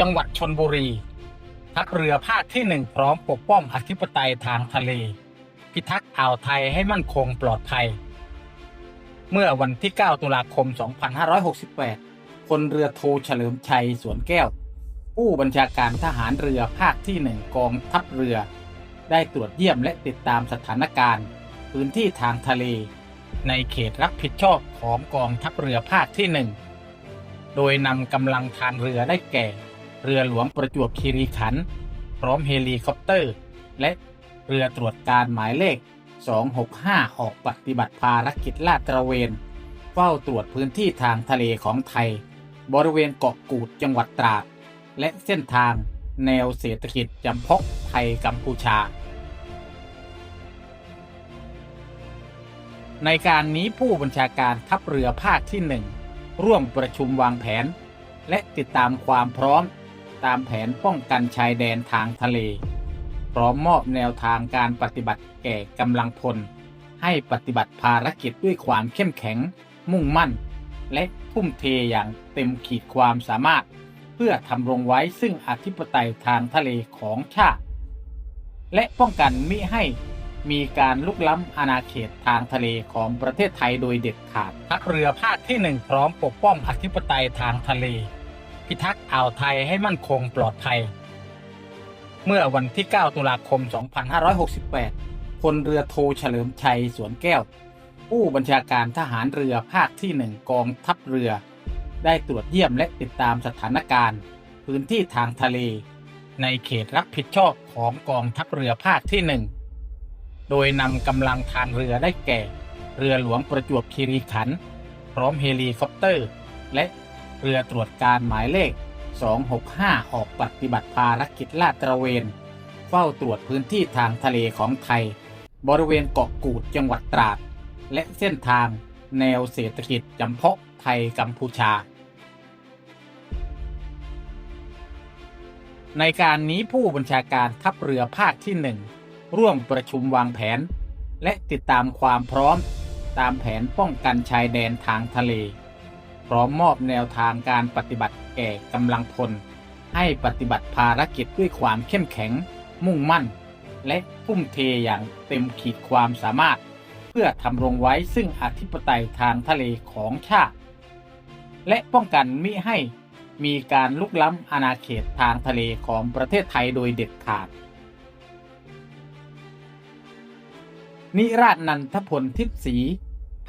จังหวัดชนบุรี ทัพเรือภาคที่หนึ่งพร้อมปกป้องอธิปไตยทางทะเล พิทักษ์อ่าวไทยให้มั่นคงปลอดภัย เมื่อวันที่ 9 ตุลาคม 2568 คนเรือโทเฉลิมชัยสวนแก้ว ผู้บัญชาการทหารเรือภาคที่หนึ่งกองทัพเรือ ได้ตรวจเยี่ยมและติดตามสถานการณ์ พื้นที่ทางทะเล ในเขตรับผิดชอบของกองทัพเรือภาคที่หนึ่งโดยนำกำลังทางเรือได้แก่ เรือหลวงประจวบคีรีขันธ์พร้อมเฮลิคอปเตอร์ และเรือตรวจการหมายเลข 265 ออกปฏิบัติภารกิจลาดตระเวน เฝ้าตรวจพื้นที่ทางทะเลของไทย บริเวณเกาะกูดจังหวัดตราด และเส้นทางแนวเศรษฐกิจจำพกไทยกัมพูชา ในการนี้ผู้บัญชาการทัพเรือภาคที่หนึ่งร่วมประชุมวางแผน และติดตามความพร้อม ตามแผนป้องกันชายแดนทางทะเล พร้อมมอบแนวทางการปฏิบัติแก่กำลังพล ให้ปฏิบัติภารกิจด้วยความเข้มแข็ง มุ่งมั่น และทุ่มเทอย่างเต็มขีดความสามารถ เพื่อทำรงไว้ซึ่งอธิปไตยทางทะเลของชาติ และป้องกันมิให้มีการลุกล้ำอาณาเขตทางทะเลของประเทศไทยโดยเด็ดขาดทัพเรือภาคที่หนึ่งพร้อมปกป้องอธิปไตยทางทะเล พิทักษ์อ่าวไทยให้มั่นคงปลอดภัย เมื่อวันที่ 9 ตุลาคม 2568 พลเรือโทเฉลิมชัยสวนแก้ว ผู้บัญชาการทหารเรือภาคที่หนึ่งกองทัพเรือ ได้ตรวจเยี่ยมและติดตามสถานการณ์ พื้นที่ทางทะเล ในเขตรับผิดชอบของกองทัพเรือภาคที่หนึ่งโดยนำกำลังทางเรือได้แก่ เรือหลวงประจวบคีรีขันธ์พร้อมเฮลิคอปเตอร์ และ เรือตรวจการหมายเลข 265 ออกปฏิบัติภารกิจลาดตระเวน เฝ้าตรวจพื้นที่ทางทะเลของไทย บริเวณเกาะกูดจังหวัดตราด และเส้นทางแนวเศรษฐกิจจำเพาะไทยกัมพูชา ในการนี้ผู้บัญชาการทัพเรือภาคที่หนึ่งร่วมประชุมวางแผน และติดตามความพร้อม ตามแผนป้องกันชายแดนทางทะเล พร้อมมอบแนวทางการปฏิบัติแก่กำลังพล ให้ปฏิบัติภารกิจด้วยความเข้มแข็ง มุ่งมั่น และทุ่มเทอย่างเต็มขีดความสามารถ เพื่อทำรงไว้ซึ่งอธิปไตยทางทะเลของชาติ และป้องกันมิให้มีการลุกล้ำอาณาเขตทางทะเลของประเทศไทยโดยเด็ดขาด นิราชนันทพลทิพย์ศรี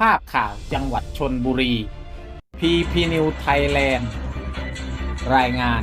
ภาพข่าวจังหวัดชนบุรี พีพีนิวไทยแลนด์รายงาน